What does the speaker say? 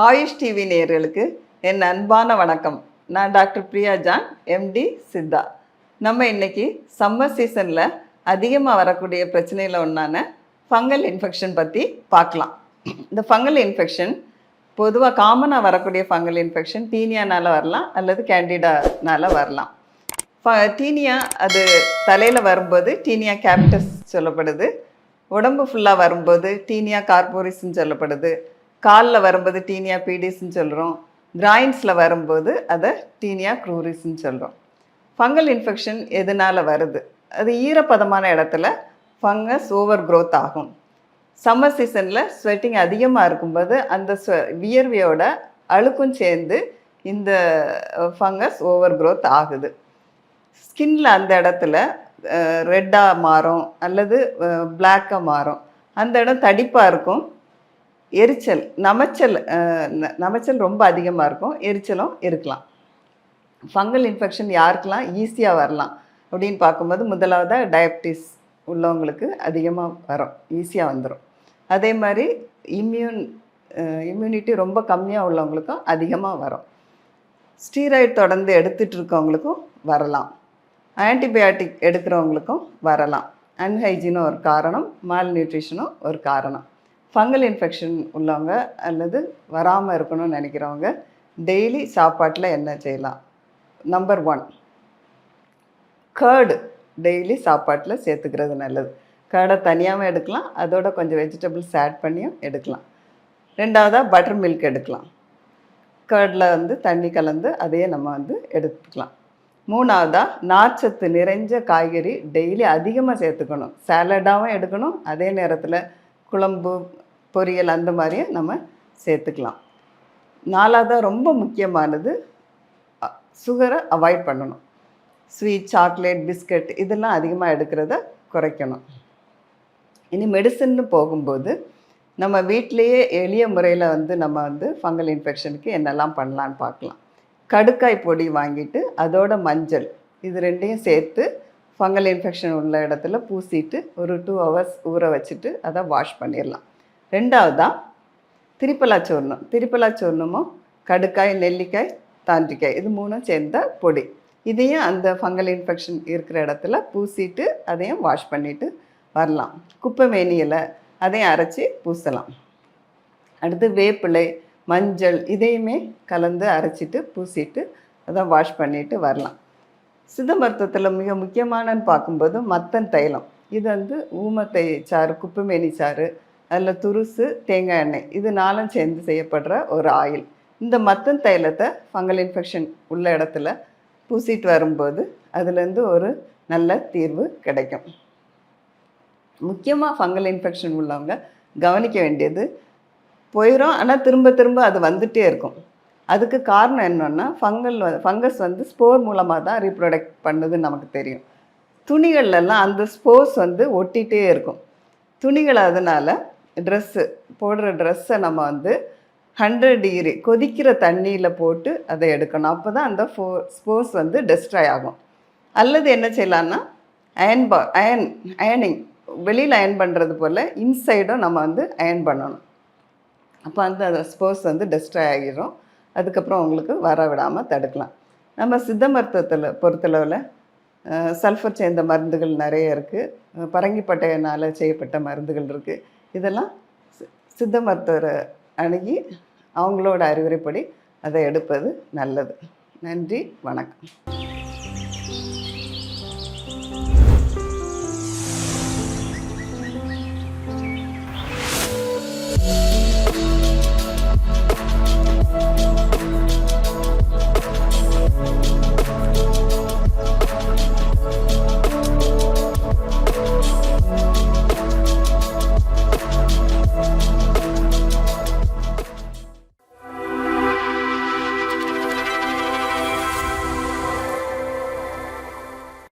AYUSH TV நேயர்களுக்கு என் அன்பான வணக்கம். நான் டாக்டர் பிரியா ஜான் எம்டி சித்தா. நம்ம இன்னைக்கு சம்மர் சீசனில் அதிகமாக வரக்கூடிய பிரச்சனையில் ஒன்றான ஃபங்கல் இன்ஃபெக்ஷன் பற்றி பார்க்கலாம். இந்த ஃபங்கல் இன்ஃபெக்ஷன் பொதுவாக காமனாக வரக்கூடிய ஃபங்கல் இன்ஃபெக்ஷன் டீனியானால் வரலாம் அல்லது கேண்டிடானால் வரலாம். ஃப- டீனியா அது தலையில் வரும்போது டீனியா கேப்டஸ் சொல்லப்படுது. உடம்பு ஃபுல்லாக வரும்போது டீனியா கார்போரிஸ்ன்னு சொல்லப்படுது. காலில் வரும்போது டீனியா பீடிஸ்ன்னு சொல்கிறோம் கிராயின்ஸில் வரும்போது அதை டீனியா க்ரூரிஸ்ன்னு சொல்கிறோம் ஃபங்கல் இன்ஃபெக்ஷன் எதனால் வருது? அது ஈரப்பதமான இடத்துல ஃபங்கஸ் ஓவர் க்ரோத் ஆகும் சம்மர் சீசனில் ஸ்வெட்டிங் அதிகமாக இருக்கும்போது அந்த ஸ்வ வியர்வையோட அழுக்கும் சேர்ந்து இந்த ஃபங்கஸ் ஓவர் க்ரோத் ஆகுது. ஸ்கின்ல அந்த இடத்துல ரெட்டாக மாறும் அல்லது பிளாக்காக மாறும். அந்த இடம் தடிப்பாக இருக்கும். எரிச்சல் நமைச்சல் நமைச்சல் ரொம்ப அதிகமாக இருக்கும். எரிச்சலும் இருக்கலாம். ஃபங்கல் இன்ஃபெக்ஷன் யாருக்கெல்லாம் ஈஸியாக வரலாம் அப்படின்னு பார்க்கும்போது முதலாவதாக டயபிட்டிஸ் உள்ளவங்களுக்கு அதிகமாக வரும். ஈஸியாக வந்துடும் அதே மாதிரி இம்யூன் இம்யூனிட்டி ரொம்ப கம்மியாக உள்ளவங்களுக்கும் அதிகமாக வரும். ஸ்டீராய்டு தொடர்ந்து எடுத்துட்டு இருக்கவங்களுக்கும் வரலாம். ஆன்டிபயாட்டிக் எடுக்கிறவங்களுக்கும் வரலாம். அன்ஹைஜீனும் ஒரு காரணம் மால் நியூட்ரிஷனும் ஒரு காரணம். ஃபங்கல் இன்ஃபெக்ஷன் உள்ளவங்க அல்லது வராமல் இருக்கணும்னு நினைக்கிறவங்க டெய்லி சாப்பாட்டில் என்ன செய்யலாம்? நம்பர் ஒன் கேர்டு டெய்லி சாப்பாட்டில் சேர்த்துக்கிறது நல்லது. கேர்டை தனியாகவும் எடுக்கலாம் அதோட கொஞ்சம் வெஜிடபிள்ஸ் ஆட் பண்ணியும் எடுக்கலாம். ரெண்டாவதாக பட்டர் மில்க் எடுக்கலாம். கேர்டில் வந்து தண்ணி கலந்து அதையே நம்ம வந்து எடுத்துக்கலாம். மூணாவதாக நார்ச்சத்து நிறைஞ்ச காய்கறி டெய்லி அதிகமாக சேர்த்துக்கணும். சாலடாகவும் எடுக்கணும் அதே நேரத்தில் குழம்பு பொரியல் அந்த மாதிரியும் நம்ம சேர்த்துக்கலாம். நாலாவதாக ரொம்ப முக்கியமானது சுகரை அவாய்ட் பண்ணணும். ஸ்வீட் சாக்லேட் பிஸ்கட் இதெல்லாம் அதிகமாக எடுக்கிறத குறைக்கணும். இனி மெடிசன்னு போகும்போது நம்ம வீட்டிலேயே எளிய முறையில் வந்து நம்ம வந்து ஃபங்கல் இன்ஃபெக்ஷனுக்கு என்னெல்லாம் பண்ணலான்னு பார்க்கலாம். கடுக்காய் பொடி வாங்கிட்டு அதோட மஞ்சள் இது ரெண்டையும் சேர்த்து ஃபங்கல் இன்ஃபெக்ஷன் உள்ள இடத்துல பூசிட்டு ஒரு டூ ஹவர்ஸ் ஊற வச்சுட்டு அதை வாஷ் பண்ணிடலாம். ரெண்டாவதாக திரிப்பலா சூர்ணம் திரிப்பலா சூர்ணமும் கடுக்காய் நெல்லிக்காய் தாண்டிக்காய் இது மூணும் சேர்ந்த பொடி. இதையும் அந்த ஃபங்கல் இன்ஃபெக்ஷன் இருக்கிற இடத்துல பூசிட்டு அதையும் வாஷ் பண்ணிட்டு வரலாம். குப்பை மேனியில் அதையும் அரைச்சி பூசலாம். அடுத்து வேப்பிலை மஞ்சள் இதையுமே கலந்து அரைச்சிட்டு பூசிட்டு அதை வாஷ் பண்ணிட்டு வரலாம். சித்த மருத்துவத்தில் மிக முக்கியமானன்னு பார்க்கும்போது மத்தன் தைலம். இது வந்து ஊமத்தை சாறு குப்பைமேனி சாறு அதில் துருசு தேங்காய் எண்ணெய் இது நாலும் சேர்ந்து செய்யப்படுற ஒரு ஆயில். இந்த மத்தன் தைலத்தை ஃபங்கல் இன்ஃபெக்ஷன் உள்ள இடத்துல பூசிட்டு வரும்போது அதுலேருந்து ஒரு நல்ல தீர்வு கிடைக்கும். முக்கியமாக ஃபங்கல் இன்ஃபெக்ஷன் உள்ளவங்க கவனிக்க வேண்டியது போயிடும் ஆனால் திரும்ப திரும்ப அது வந்துகிட்டே இருக்கும். அதுக்கு காரணம் என்னென்னா ஃபங்கல் ஃபங்கஸ் வந்து ஸ்போர் மூலமாக தான் ரீப்ரொடக்ட் பண்ணுதுன்னு நமக்கு தெரியும். துணிகள்லாம் அந்த ஸ்போர்ஸ் வந்து ஒட்டிகிட்டே இருக்கும். துணிகள் அதனால் ட்ரெஸ்ஸு போடுற ட்ரெஸ்ஸை நம்ம வந்து ஹண்ட்ரட் டிகிரி கொதிக்கிற தண்ணியில் போட்டு அதை எடுக்கணும். அப்போ தான் அந்த ஃபோ ஸ்போர்ஸ் வந்து டெஸ்ட்ராய் ஆகும். அல்லது என்ன செய்யலான்னா அயன் பா அயன் அயனிங் வெளியில் அயன் பண்ணுறது போல் இன்சைடும் நம்ம வந்து அயன் பண்ணணும். அப்போ அந்த ஸ்போர்ஸ் வந்து டெஸ்ட்ராய் ஆகிரும். அதுக்கப்புறம் உங்களுக்கு வர விடாமல் தடுக்கலாம். நம்ம சித்த மருத்துவத்தில் பொறுத்தளவில் சல்ஃபர் சேர்ந்த மருந்துகள் நிறைய இருக்குது பரங்கிப்பட்டையினால் செய்யப்பட்ட மருந்துகள் இருக்குது இதெல்லாம் சி- சித்த மருத்துவரை அணுகி அவங்களோட அறிவுரைப்படி அதை எடுப்பது நல்லது. நன்றி வணக்கம்.